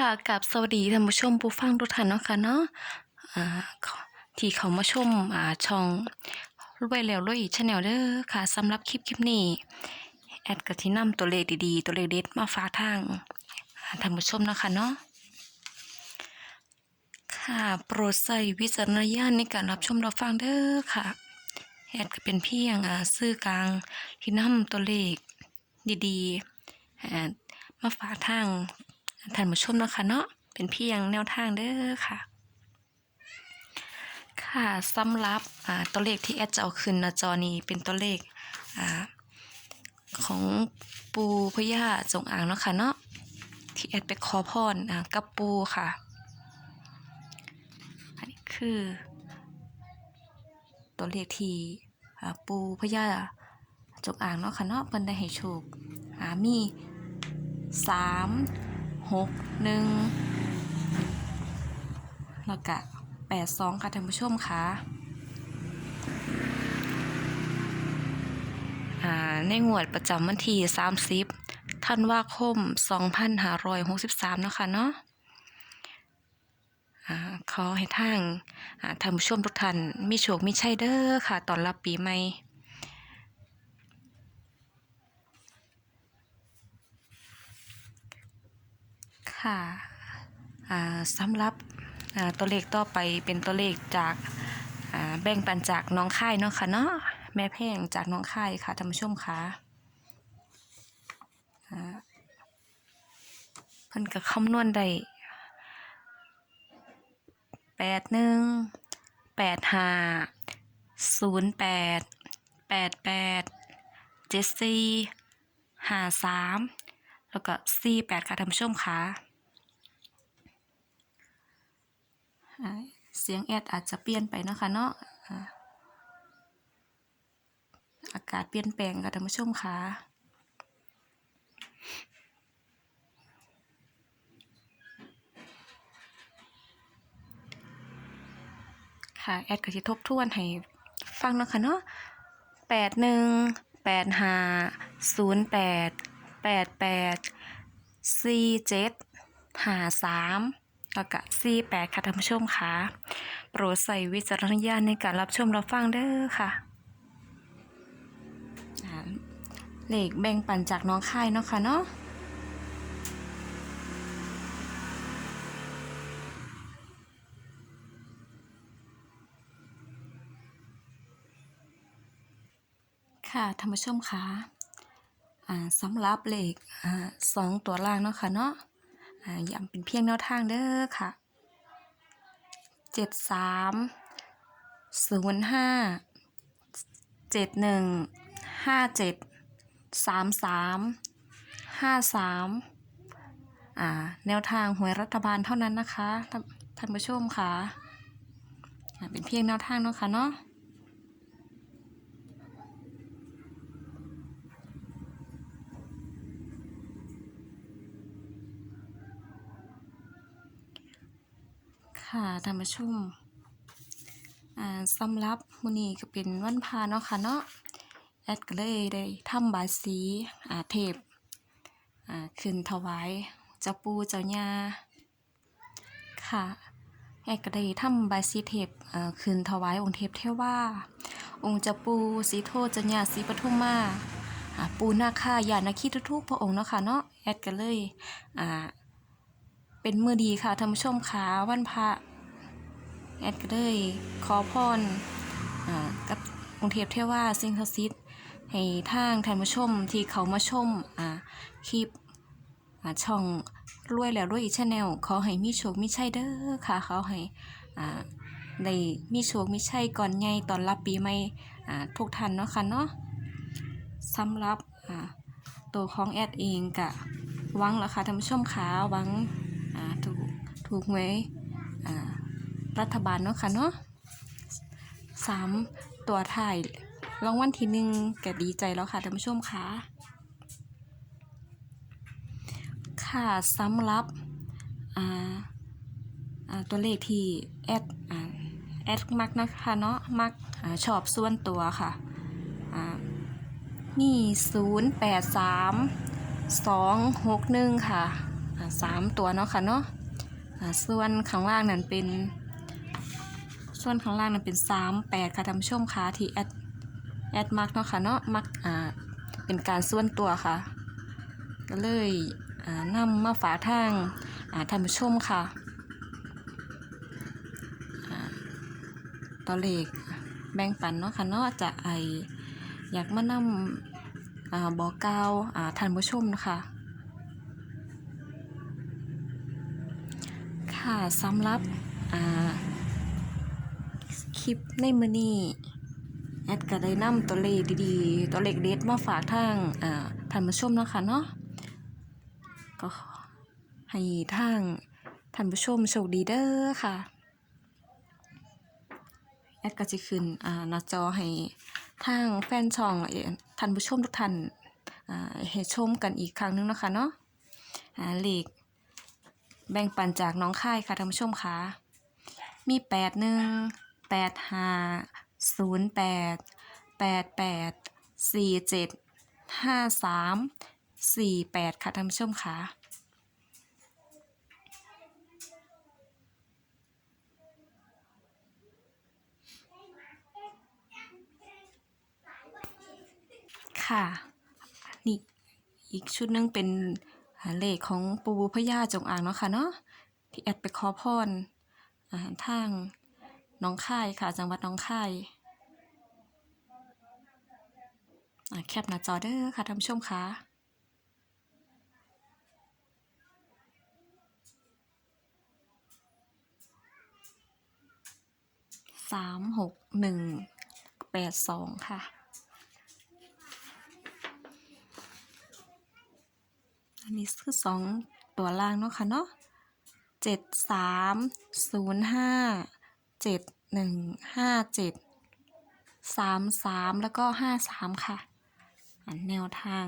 ค่ะกับสวัสดีท่านผู้ชมผู้ฟังทุกท่านเนาะค่ะเนาะที่เขามาชมอ่าช่องรวยแล้วรวยอีกชาแนลเด้อค่ะสำหรับคลิปคลิปนี้แอดก็ที่นำตัวเลขดีๆ ตัวเลขเด็ดมาฝากทางท่านผู้ชมเนาะค่ะเนาะค่ะโปรดใส่วิจารณญาณในการรับชมรับฟังเด้อค่ะแอดก็เป็นเพียงอ่าสื่อกลางที่นำตัวเลขดีๆมาฝากทาง ท่านผู้ชมนะคะเนาะเป็นเพียงแนวทางเด้อค่ะ ค่ะสำหรับอ่าตัวเลขที่แอดจะเอาขึ้นหน้าจอนี้เป็นตัวเลขอ่าของปูพญาจงอางเนาะค่ะเนาะที่แอดไปขอพรอ่ากับปูค่ะ อันนี้คือ ตัวเลขที่อ่าปูพญาจงอางเนาะค่ะเนาะเพิ่นได้ให้โชคอ่ามีสาม หกหนึ่งแล้วก็แปดสองค่ะท่านผู้ชมค่ะอ่าในงวดประจำวันที่สามสิบธันวาคมสองพันห้าร้อยหกสิบสามเนาะค่ะเนาะอ่าขอให้ทางอ่าท่านผู้ชมทุกท่านมีโชคมีชัยเด้อค่ะ ตอนรับปีใหม่ ค่ะสำหรับตัวเลขต่อไปเป็นตัวเลขจากแบ่งปันจากน้องค่ายเนาะค่ะเนาะแม่แพงจากน้องค่ายค่ะท่านผู้ชมค่ะอ่าเพิ่นก็คำนวณได้แปดหนึ่งแปดห้าศูนย์แปดแปดแปดเจ็ดสี่ห้าสามแล้วก็สี่แปดค่ะท่านผู้ชมค่ะ อ่า เสียงแอดอาจจะเปลี่ยนไปเนาะคะเนาะอาอากาศเปลี่ยนแปลงค่ะท่านผู้ชมค่ะค่ะแอดก็จะทบทวนให้ฟังเนาะค่ะเนาะแปดหนึ่งแปดห้าศูนย์แปดแปดแปดสี่เจ็ดห้าสามแล้วก็สี่แปดค่ะท่านผู้ชมค่ะ โปรดใส่วิจารณญาณในการรับชมรับฟังเด้อค่ะอ่าเลขแบ่งปันจากน้องค่ายเนาะค่ะเนาะค่ะท่านผู้ชมค่ะอ่าสำหรับเลขอ่าสองตัวล่างเนาะค่ะเนาะอ่าย้ำเป็นเพียงแนวทางเด้อค่ะ เจ็ดสามศูนย์ห้าเจ็ดหนึ่งห้าเจ็ดสามสามห้าสามอ่าแนวทางหวยรัฐบาลเท่านั้นนะคะท่านผู้ชมค่ะอ่าเป็นเพียงแนวทางเนาะค่ะเนาะ ค่ะท่านผู้ชมอ่าสำหรับมื้อนี้ก็เป็นวันพาเนาะค่ะเนาะแอดก็เลยได้ทำบายสีอ่าเทพอ่าขึ้นถวายเจ้าปู่เจ้าย่าค่ะแอดก็ได้ทำบายสีเทพอ่าขึ้นถวายองค์เทพเทว่าองค์เจ้าปูสีโทเจ้าย่าศรีปทุมมาอ่าปู่นาคายานาคีทุกๆพระองค์เนาะค่ะเนาะแอดก็เลยอ่า เป็นมือดีค่ะท่านผู้ชมค่ะวันพระแอดก็เลยขอพรอ่ากับองค์เทพเทว่าสิ่งศักดิ์สิทธิ์ให้ทางท่านผู้ชมที่เขามาชมอ่าคลิปอ่าช่องรวยแล้วรวยอีกชาแนลขอให้มีโชคมีชัยเด้อค่ะเขาให้อ่าได้มีโชคมีชัยก่อนใหญ่ตอนรับปีใหม่อ่าทุกท่านเนาะค่ะเนาะสำหรับอ่าตัวของแอดเองกะหวังแล้วค่ะท่านผู้ชมค่ะหวัง ถูกถูกหวยอ่ารัฐบาลเนาะค่ะเนาะสามตัวถ่ายรางวัลที่หนึ่งก็ดีใจแล้วค่ะท่านผู้ชมค่ะค่ะสำหรับอ่าอ่าตัวเลขที่แอดอแอดมักนะคะเนาะมักอชอบส่วนตัวค่ะอ่ามีศูนย์แปดสามสองหกหนึ่งค่ะ สามตัวเนาะค่ะเนาะส่วนข้างล่างนั้นเป็น ส่วนข้างล่างนั้นเป็นสามแปดค่ะท่านผู้ชมค่ะที่แอดแอดมักเนาะค่ะเนาะมักอ่าเป็นการส่วนตัวค่ะ ก็เลยอ่านำมาฝากทางอ่าท่านผู้ชมค่ะอ่าตัวเลขแบ่งปันเนาะค่ะเนาะจะไออยากมานำอ่าบอกกล่าวอ่าท่านผู้ชมนะคะค่ะ สำหรับคลิปในมือนี้แอดก็ได้นำตัวเลขดีๆ ตัวเลขเด็ดมาฝากทางท่านผู้ชมนะคะเนาะก็ให้ทางท่านผู้ชมโชคดีเด้อค่ะแอดก็จะขึ้นหน้าจอให้ทางแฟนช่องท่านผู้ชมทุกท่านให้ชมกันอีกครั้งหนึงนะคะเนาะเลข แบ่งปันจากน้องค่ายค่ะท่านผู้ชมคะมีแปดหนึ่งแปดห้าศูนย์แปดแปดแปดสี่เจ็ดห้าสามสี่แปดค่ะท่านผู้ชมคะค่ะ นี่อีกชุดหนึงเป็น เลขของปูพญาจงอางเนาะค่ะเนาะที่แอดไปขอพรอาหารทางน้องค่ายค่ะ จังหวัดน้องค่ายแคปหน้าจอเด้อค่ะท่านผู้ชมค่ะสามหกหนึ่งแปดสองค่ะ นนี้คือสองตัวล่างเนาะค่ะเนาะเจ็ดสามศูนย์ห้าเจ็ดหนึ่งห้าเจ็ดสามสามแล้วก็ห้าสามค่ะอันแนวทาง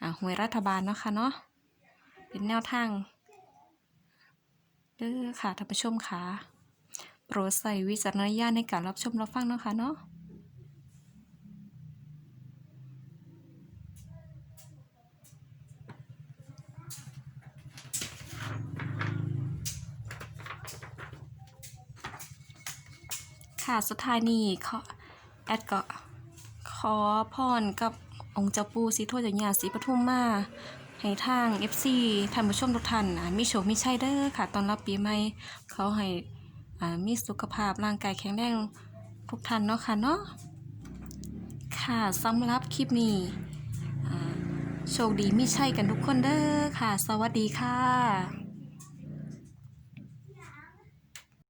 อ่าหวยรัฐบาลเนาะค่ะเนาะเป็นแนวทางเด้อค่ะท่านผู้ชมค่ะโปรดใส่วิจารณญาณในการรับชมรับฟังเนาะค่ะเนาะ ค่ะสุดท้ายนี้ขอแอดก็ขอพรกับองค์เจ้าปู่ศรีโทจัญญาศรีปทุมมาให้ทาง FC ท่านผู้ชมทุกท่านอ่ามีโชคมีชัยเด้อค่ะ ตอนรับปีใหม่เขาให้อ่ามีสุขภาพร่างกายแข็งแรงทุกท่านเนาะค่ะเนาะค่ะสำหรับคลิปนี้โชคดีมีชัยกันทุกคนเด้อค่ะ สวัสดีค่ะ